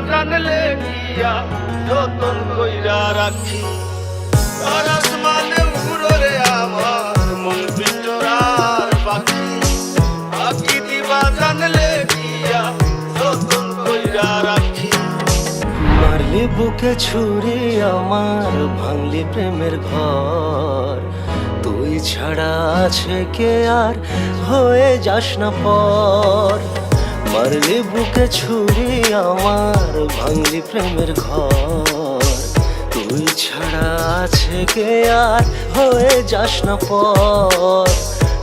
জানলে গিয়া যতন কইরা রাখি। আর আসমানে উড়রে আমার মন পিঞ্জরার পাখি। পাখি দিবা জানলে গিয়া যতন কইরা রাখি। মারলি বুকে ছুরি আমার, ভাঙলি প্রেমের ঘর। তুই ছাড়া আছে কে আর, হয়ে যাস না পর। মারলি বুকে ছুরি, আমার ভাঙলি প্রেমের ঘর। তুই ছাড়া আছে কে আর হয়ে যাস না পর।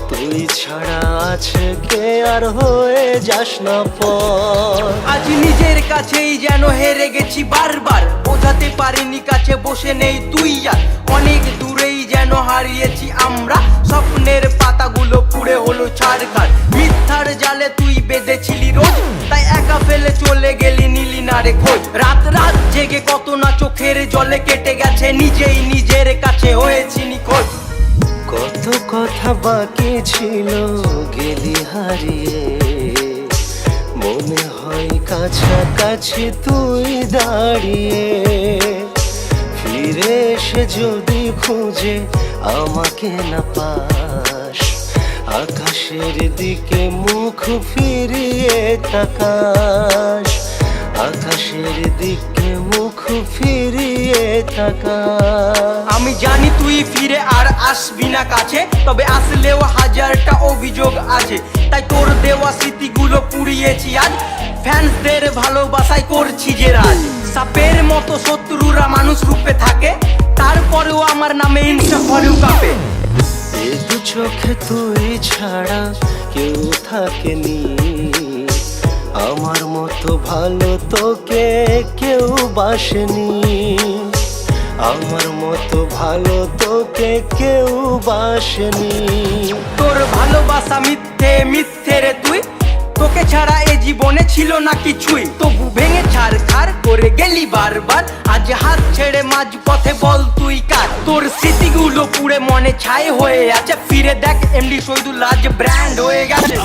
তুই ছাড়া আছে কে আর হয়ে যাস না পর। আজ নিজের কাছেই যেন হেরে গেছি বারবার। বোঝাতে পারিনি কাছে বসে নেই তুই আর। অনেক দূরেই যেন হারিয়েছি আমরা। স্বপ্নের পাতাগুলো পুড়ে হলো ছাড়কার মিথ্যার জালে তুই বেঁধেছিলি রোজ। তাই একা ফেলে চলে গেলি নিলি না রে খোঁজ। রাত রাত জেগে কত না চোখের জলে কেটে গেছে। নিজেই নিজের কাছে হয়েছি নিখোঁজ। কত কথা বাকি ছিল, গেলি হারিয়ে। মনে হয় কাছাকাছি তুই দাঁড়িয়ে। ফিরে এসে যদি খুঁজে আমাকে না পাস। আকাশের দিকে মুখ ফিরিয়ে তাকাস। আকাশের দিকে মুখ ফিরিয়ে তাকাস। আমি জানি তুই ফিরে আর আসবি না কাছে, তবে আসলেও হাজারটা অভিযোগ আছে। তাই তোর দেওয়া স্মৃতিগুলো পুড়িয়েছি আজ। ফ্যান্সদের ভালোবাসায় করছি যে রাজ। সাপের মতো শত্রুরা মানুষ রূপে থাকে তারপরেও আমার নামে ইনস্টা ফলেও কাঁপে। দু চোখে তুই ছাড়া কেউ থাকেনি। আমার মতো ভালো তোকে কেউ বাসেনি। আমার মতো ভালো তোকে কেউ বাসেনি। তোর ভালোবাসা মিথ্যে মিথ্যে ছিল না কিছুই। তবু ভেঙে ছাড় খাড় করে গেলি বারবার। আজ হাত ছেড়ে মাঝ পথে বল তুই কার? তোর স্মৃতিগুলো পুড়ে মনে ছাই হয়ে আছে। ফিরে দেখ, এমডি শহীদুল আজ ব্র্যান্ড হয়ে গেছে।